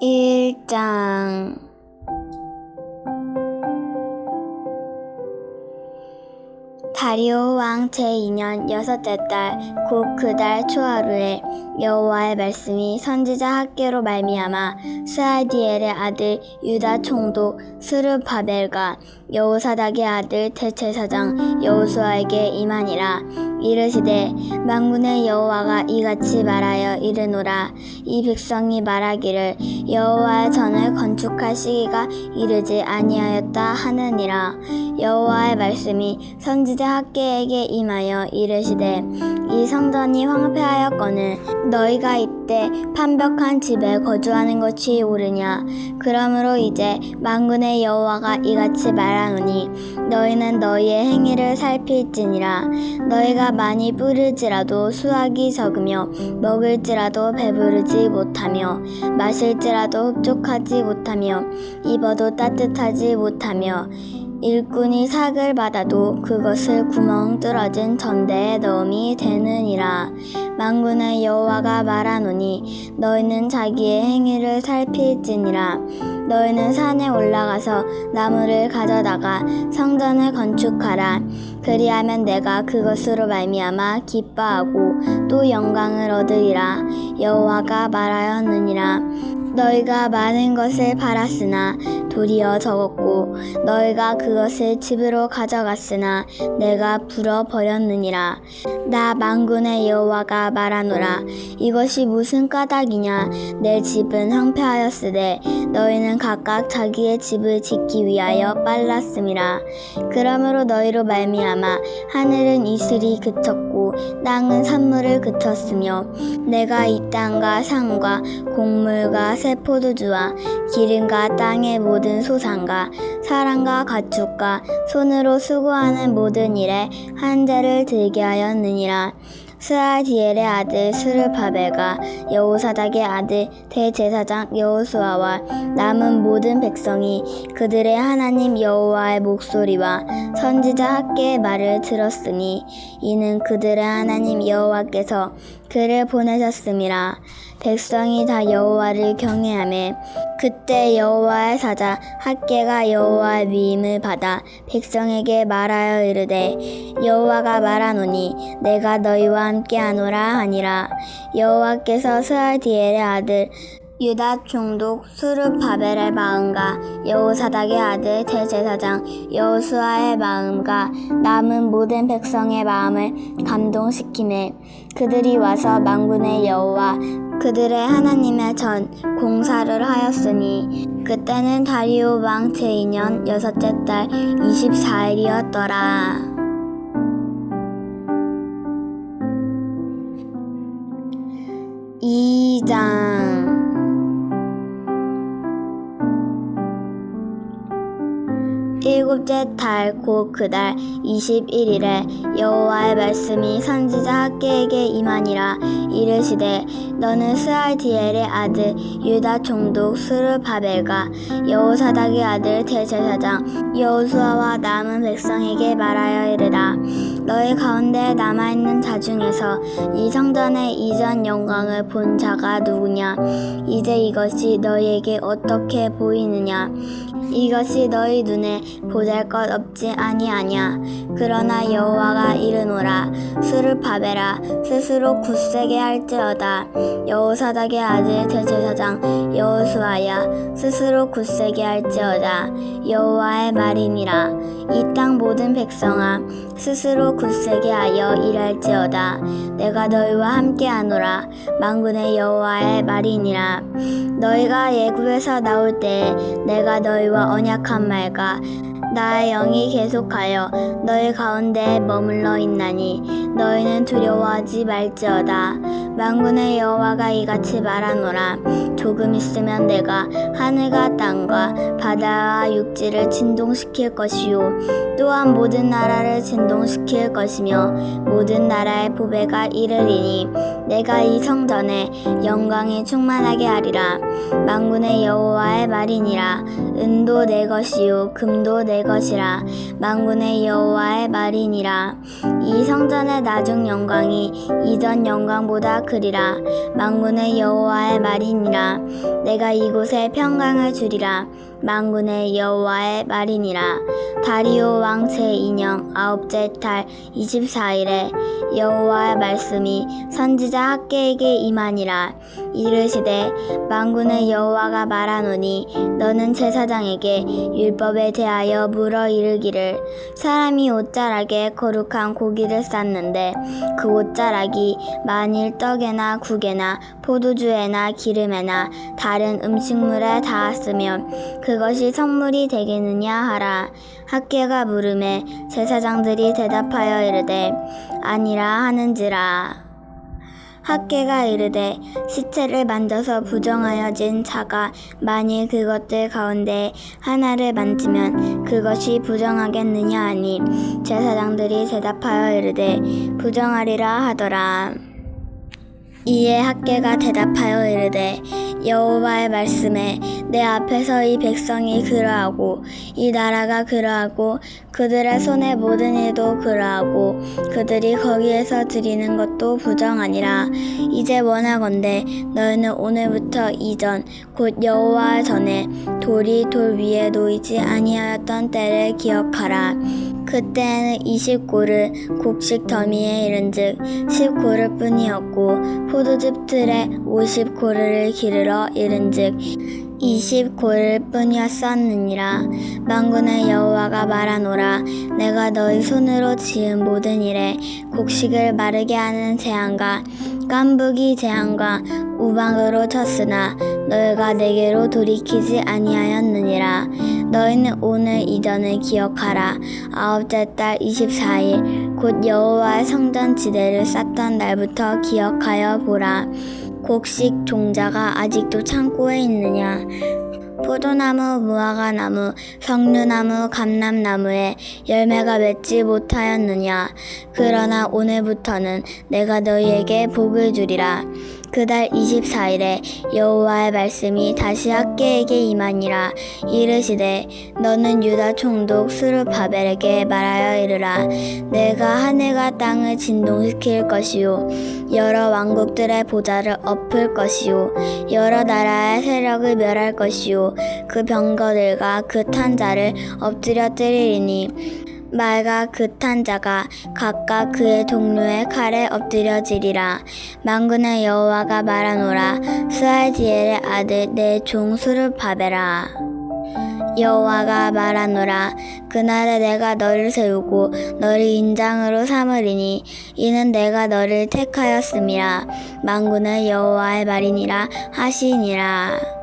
1장. 다리오 왕 제2년 여섯째 달 곧 그 달 초하루에 여호와의 말씀이 선지자 학계로 말미암아 스알디엘의 아들 유다 총독 스르바벨과 여호사닥의 아들 대체사장 여호수아에게 임하니라. 이르시되 만군의 여호와가 이같이 말하여 이르노라. 이 백성이 말하기를 여호와의 전을 건축할 시기가 이르지 아니하였다 하느니라. 여호와의 말씀이 선지자 학계에게 임하여 이르시되 이 성전이 황폐하였거늘 너희가 이때 판벽한 집에 거주하는 것이 옳으냐? 그러므로 이제 만군의 여호와가 이같이 말하 노니 너희는 너희의 행위를 살필지니라. 너희가 많이 뿌릴지라도 수확이 적으며 먹을지라도 배부르지 못하며 마실지라도 흡족하지 못하며 입어도 따뜻하지 못하며 일꾼이 삭을 받아도 그것을 구멍 뚫어진 전대에 넣음이 되느니라. 만군의 여호와가 말하노니 너희는 자기의 행위를 살필지니라. 너희는 산에 올라가서 나무를 가져다가 성전을 건축하라. 그리하면 내가 그것으로 말미암아 기뻐하고 또 영광을 얻으리라. 여호와가 말하였느니라. 너희가 많은 것을 팔았으나 도리어 적었고 너희가 그것을 집으로 가져갔으나 내가 불어 버렸느니라. 나 만군의 여호와가 말하노라. 이것이 무슨 까닭이냐? 내 집은 황폐하였으되 너희는 각각 자기의 집을 짓기 위하여 빨랐음이라. 그러므로 너희로 말미암아 하늘은 이슬이 그쳤고 땅은 산물을 그쳤으며 내가 이 땅과 산과 곡물과 새 포도주와 기름과 땅의 모든 소산과 사람과 가축과 손으로 수고하는 모든 일에 한재를 들게 하였느니라. 스알디엘의 아들 스르바벨과 여호사닥의 아들 대제사장 여호수아와 남은 모든 백성이 그들의 하나님 여호와의 목소리와 선지자 학계의 말을 들었으니 이는 그들의 하나님 여호와께서 그를 보내셨음이라 백성이 다 여호와를 경외하며 그때 여호와의 사자 학계가 여호와의 위임을 받아 백성에게 말하여 이르되 여호와가 말하노니 내가 너희와 함께하노라 하니라. 여호와께서 스알디엘의 아들 유다 총독 수르바벨의 마음과 여호사닥의 아들 대제사장 여호수아의 마음과 남은 모든 백성의 마음을 감동시키매 그들이 와서 만군의 여호와 그들의 하나님의 전 공사를 하였으니 그때는 다리오 왕 제2년 여섯째 달 24일이었더라. 2장 일곱째 달 곧 그달 21일에 여호와의 말씀이 선지자 학계에게 임하니라. 이르시되 너는 스알디엘의 아들 유다 총독 스르바벨과 여호사닥의 아들 대제사장 여호수아와 남은 백성에게 말하여 이르라 너희 가운데 남아있는 자 중에서 이 성전의 이전 영광을 본 자가 누구냐? 이제 이것이 너희에게 어떻게 보이느냐? 이것이 너희 눈에 보잘 것 없지 아니하냐? 그러나 여호와가 이르노라 스르바벨아 스스로 굳세게 할지어다. 여호사닥의 아들 대제사장 여호수아야 스스로 굳세게 할지어다. 여호와의 말이니라. 이 땅 모든 백성아 스스로 굳세게 하여 일할지어다. 내가 너희와 함께하노라. 만군의 여호와의 말이니라. 너희가 예굽에서 나올 때에 내가 너희와 언약한 말과 나의 영이 계속하여 너희 가운데 머물러 있나니 너희는 두려워하지 말지어다. 만군의 여호와가 이같이 말하노라 조금 있으면 내가 하늘과 땅과 바다와 육지를 진동시킬 것이요. 또한 모든 나라를 진동시킬 것이며 모든 나라의 보배가 이르리니 내가 이 성전에 영광이 충만하게 하리라. 만군의 여호와의 말이니라. 은도 내 것이요 금도 내 것이라. 만군의 여호와의 말이니라. 이 성전의 나중 영광이 이전 영광보다 크리라. 만군의 여호와의 말이니라. 내가 이곳에 평강을 주리라 만군의 여호와의 말이니라. 다리오 왕 제2년 아홉째 달 24일에 여호와의 말씀이 선지자 학계에게 임하니라 이르시되 만군의 여호와가 말하노니 너는 제사장에게 율법에 대하여 물어 이르기를 사람이 옷자락에 거룩한 고기를 쌌는데 그 옷자락이 만일 떡에나 국에나 포도주에나 기름에나 다른 음식물에 닿았으면 그것이 선물이 되겠느냐 하라. 학계가 물음에 제사장들이 대답하여 이르되 아니라 하는지라 학계가 이르되 시체를 만져서 부정하여진 자가 만일 그것들 가운데 하나를 만지면 그것이 부정하겠느냐 하니 제사장들이 대답하여 이르되 부정하리라 하더라 이에 학계가 대답하여 이르되 여호와의 말씀에 내 앞에서 이 백성이 그러하고 이 나라가 그러하고 그들의 손의 모든 일도 그러하고 그들이 거기에서 드리는 것도 부정하니라. 이제 원하건대 너희는 오늘부터 이전 곧 여호와 전에 돌이 돌 위에 놓이지 아니하였던 때를 기억하라 그때에는 20고를 곡식 더미에 이른즉 10고를 뿐이었고 포도즙 틀에 50고를 기르러 이른즉 20고를 뿐이었었느니라. 만군의 여호와가 말하노라. 내가 너희 손으로 지은 모든 일에 곡식을 마르게 하는 재앙과 깐부기 재앙과 우방으로 쳤으나 너희가 내게로 돌이키지 아니하였느니라 너희는 오늘 이전을 기억하라. 아홉째 달 24일 곧 여호와의 성전 지대를 쌓던 날부터 기억하여 보라. 곡식 종자가 아직도 창고에 있느냐? 포도나무, 무화과나무, 석류나무, 감람나무에 열매가 맺지 못하였느냐? 그러나 오늘부터는 내가 너희에게 복을 주리라 그달 24일에 여호와의 말씀이 다시 학계에게 임하니라. 이르시되 너는 유다 총독 스루바벨에게 말하여 이르라. 내가 하늘과 땅을 진동시킬 것이요 여러 왕국들의 보좌를 엎을 것이요 여러 나라의 세력을 멸할 것이요 그 병거들과 그 탄자를 엎드려 때리리니 말과 그 탄 자가 각각 그의 동료의 칼에 엎드려지리라. 만군의 여호와가 말하노라. 스알디엘의 아들 내 종 수르바벨아. 여호와가 말하노라. 그날에 내가 너를 세우고 너를 인장으로 삼으리니 이는 내가 너를 택하였음이라. 만군의 여호와의 말이니라 하시니라.